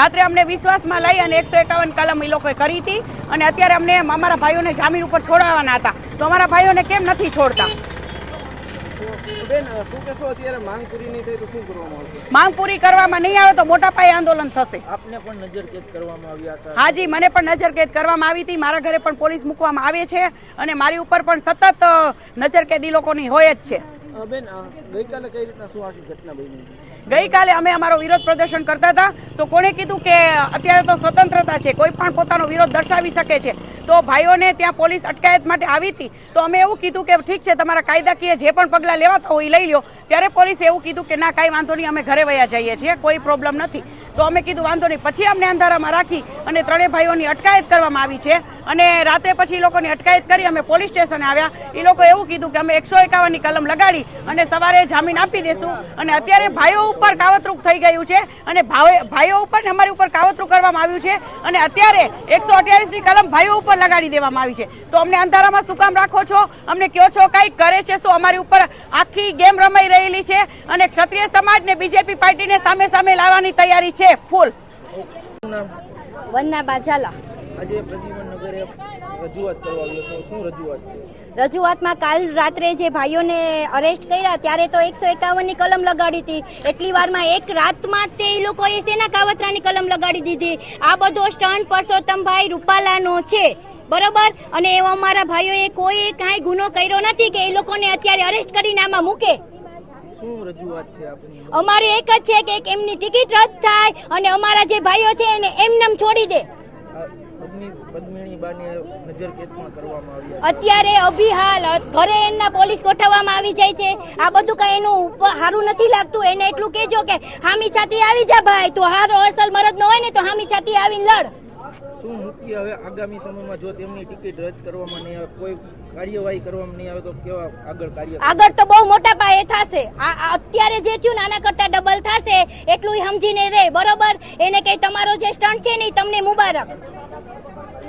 રાત્રે અમને વિશ્વાસમાં લઈ અને એકસો એકાવન કલમ એ લોકોએ કરી હતી. અને અત્યારે અમને અમારા ભાઈઓને જામીન ઉપર છોડાવવાના હતા. તો અમારા ભાઈઓને કેમ નથી છોડતા? તો બેન શું કહેશો? અત્યારે માંગ પૂરી નહીં થઈ તો શું કરવામાં આવશે? માંગ પૂરી કરવામાં નહીં આવે તો મોટા પાયે આંદોલન થશે. આપને પણ નજરકેદ કરવામાં આવ્યા હતા. હાજી મને પણ નજરકેદ કરવામાં આવી હતી. મારા ઘરે પણ પોલીસ મૂકવામાં આવે છે. અને મારી ઉપર પણ સતત નજરકેદી લોકોની હોય જ છે. ગઈકાલે અમે અમારો વિરોધ પ્રદર્શન કરતા હતા. તો કોણે કીધું કે અત્યારે તો સ્વતંત્રતા છે, કોઈ પણ પોતાનો વિરોધ દર્શાવી શકે છે. તો ભાઈઓને ત્યાં પોલીસ અટકાયત માટે આવી હતી. તો અમે એવું કીધું કે ઠીક છે, તમારા કાયદાકીય જે પણ પગલાં લેવાતા હોય એ લઈ લો ત્યારે પોલીસે એવું કીધું કે ના, કાંઈ વાંધો નહીં, અમે ઘરે વયા જઈએ છીએ, કોઈ પ્રોબ્લેમ નથી. તો અમે કીધું, વાંધો નહીં. પછી અમને અંધારામાં રાખી અને ત્રણેય ભાઈઓની અટકાયત કરવામાં આવી છે. અને રાત્રે પછી એ લોકોની અટકાયત કરી અમે પોલીસ સ્ટેશને આવ્યા. એ લોકો એવું કીધું કે અમે એકસો એકાવનની કલમ લગાડી અને સવારે જામીન આપી દેશું. અને અત્યારે ભાઈઓ ઉપર કાવતરું થઈ ગયું છે અને ભાઈ- ભાઈઓ ઉપર અમારી ઉપર કાવતરું કરવામાં આવ્યું છે. અને અત્યારે એકસો અઠ્યાવીસની કલમ ભાઈઓ ઉપર લગાડી દેવામાં આવી છે. તો અમને અંધારામાં શું કામ રાખો છો? અમને કયો છો કંઈક કરે છે શું? અમારી ઉપર આખી ગેમ રમાઈ રહેલી છે. અને ક્ષત્રિય સમાજને બીજેપી પાર્ટીને સામે સામે લાવવાની તૈયારી છે. ફૂલ. શું બાજાલા. આજે પ્રદ્યુમન નગરે રજૂઆત કરવા આવ્યો છો. શું રજૂઆત છે? રજૂઆતમાં કાલ રાત્રે જે ભાઈઓને અરેસ્ટ કર્યા ત્યારે તો એકસો એકાવનની કલમ લગાડી હતી. એટલી વારમાં એક રાતમાં તે એ લોકોએ સેના કાવતરાની કલમ લગાડી દીધી? આ બધો સ્ટન્ટ પરસોત્તમભાઈ રૂપાલાનો છે. બરોબર? અને એવા અમારા ભાઈઓએ કોઈ કાંઈ ગુનો કર્યો નથી કે એ લોકોને અત્યારે અરેસ્ટ કરીને આમાં મૂકે? શું રજૂઆત છે આપની અમારે એક જ છે કે એક એમની ટિકિટ રદ થાય અને અમારા જે ભાઈઓ છે એને એમનેમ છોડી દે. અત્યારે અભિહાલ ઘરે એમના પોલીસ ગોઠવવામાં આવી જાય છે. આ બધું કઈ એનું સારું નથી લાગતું. એને એટલું કહેજો કે હામી છાતી આવી જા ભાઈ તો હારો અસલ મરદ નો હોય ને તો હામી છાતી આવીને લડ. શું મુખ્ય હવે આગામી સમયમાં જો તેમની ટિકિટ રદ કરવામાં નહીં આવે, કોઈ કાર્યવાહી કરવામાં નહીં આવે તો કેવા આગળ કાર્ય આગળ તો બહુ મોટા પાયે થશે. આ અત્યારે જે થયું નાના કરતા ડબલ થશે એટલું સમજીને રે, બરોબર? એને કઈ તમારો જે સ્ટન્ટ છે ને તમને મુબારક.